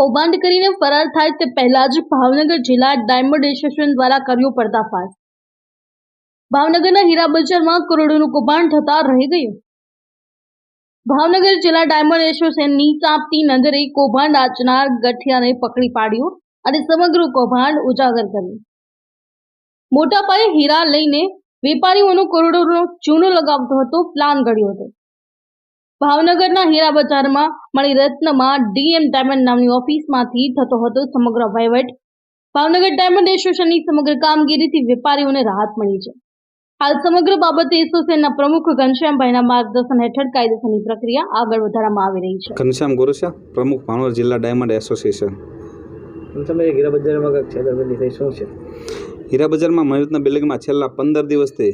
કૌભાંડ કરીને ફરાર થાય તે પહેલા જ ભાવનગર જિલ્લા ડાયમંડ એસોસિએશન દ્વારા કર્યો પર્દાફાશ. ભાવનગરના હીરા બજારમાં કરોડોનું કૌભાંડ થતા રહી ગયું. ભાવનગર જિલ્લા ડાયમંડ એસોસિએશનની ચાંપતી નજરે કૌભાંડ આચનાર ગઠિયાને પકડી પાડ્યું અને સમગ્ર કૌભાંડ ઉજાગર કર્યું. મોટા પાયે હીરા લઈને વેપારીઓનો કરોડોનો ચૂનો લગાવતો હતો, પ્લાન ઘડ્યો હતો. ભાવનગરના હીરા બજારમાં મળી રત્નમાં ડીએમ ડાયમંડ નામની ઓફિસમાંથી થતો હતો સમગ્ર વહીવટ. ભાવનગર ડાયમંડ એસોસિએશનની સમગ્ર કામગીરીથી વેપારીઓને રાહત મળી છે. હાલ સમગ્ર બાબતે એસોસિએશનના પ્રમુખ ઘનશ્યામભાઈના માર્ગદર્શન હેઠળ કાયદેસરની પ્રક્રિયા આગળ વધારવામાં આવી રહી છે. ઘનશ્યામ ગોરસિયા પ્રમુખ ભાવનગર જિલ્લા ડાયમંડ એસોસિએશન. તમે હીરા બજારમાં કંઈક છેતરપિંડી થઈ શું છે? હીરા બજારમાં મહેનતના બિલ્ડિંગમાં છેલ્લા પંદર દિવસથી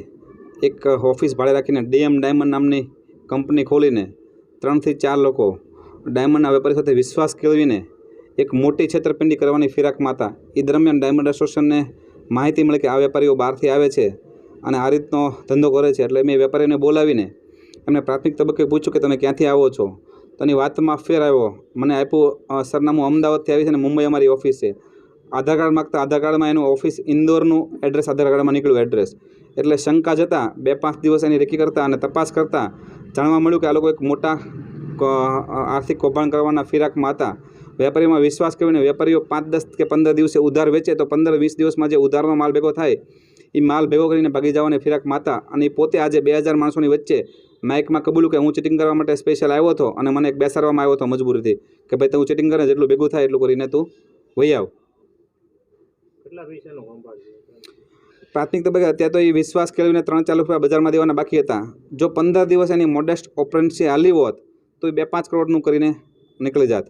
એક ઓફિસ ભાડે રાખીને ડીએમ ડાયમંડ નામની કંપની ખોલીને ત્રણથી ચાર લોકો ડાયમંડના વેપારી સાથે વિશ્વાસ કેળવીને એક મોટી છેતરપિંડી કરવાની ફિરાકમાં હતા એ દરમિયાન ડાયમંડ એસોસિએશનને માહિતી મળી કે આ વેપારીઓ બહારથી આવે છે અને આ રીતનો ધંધો કરે છે. એટલે મેં વેપારીને બોલાવીને એમને પ્રાથમિક તબક્કે પૂછ્યું કે તમે ક્યાંથી આવો છો? તેની વાતમાં ફેર આવ્યો. મને આપ્યું સરનામું અમદાવાદથી આવી છે અને મુંબઈ અમારી ઓફિસ છે. આધાર કાર્ડ માગતા આધાર કાર્ડમાં એનું ઓફિસ ઇન્દોરનું એડ્રેસ, આધાર કાર્ડમાં નીકળ્યું એડ્રેસ. એટલે શંકા જતાં બે પાંચ દિવસ એની રેકી કરતા અને તપાસ કરતાં જાણવા મળ્યું કે આ લોકો એક મોટા આર્થિક કૌભાંડ કરવાના ફિરાકમાં હતા. વેપારીમાં વિશ્વાસ કરીને વેપારીઓ પાંચ દસ કે પંદર દિવસે ઉધાર વેચે તો પંદર વીસ દિવસમાં જે ઉધારનો માલ ભેગો થાય એ માલ ભેગો કરીને ભાગી જવાની ફિરાકમાં હતા. અને પોતે આજે બે હજાર માણસોની વચ્ચે માઇકમાં કબૂલું કે હું ચીટિંગ કરવા માટે સ્પેશિયલ આવ્યો હતો અને મને એક બેસાડવામાં આવ્યો હતો મજબૂરીથી કે ભાઈ તું ચીટિંગ કરે જેટલું ભેગું થાય એટલું કરીને તું વહી આવ. પ્રાથમિક તબક્કે અત્યારે તો એ વિશ્વાસ કેળવીને ત્રણ ચાર રૂપિયા બજારમાં દેવાના બાકી હતા. જો પંદર દિવસ એની મોડેસ્ટ ઓપરન્સી હાલી હોત, તો એ બે પાંચ કરોડનું કરીને નીકળી જાત.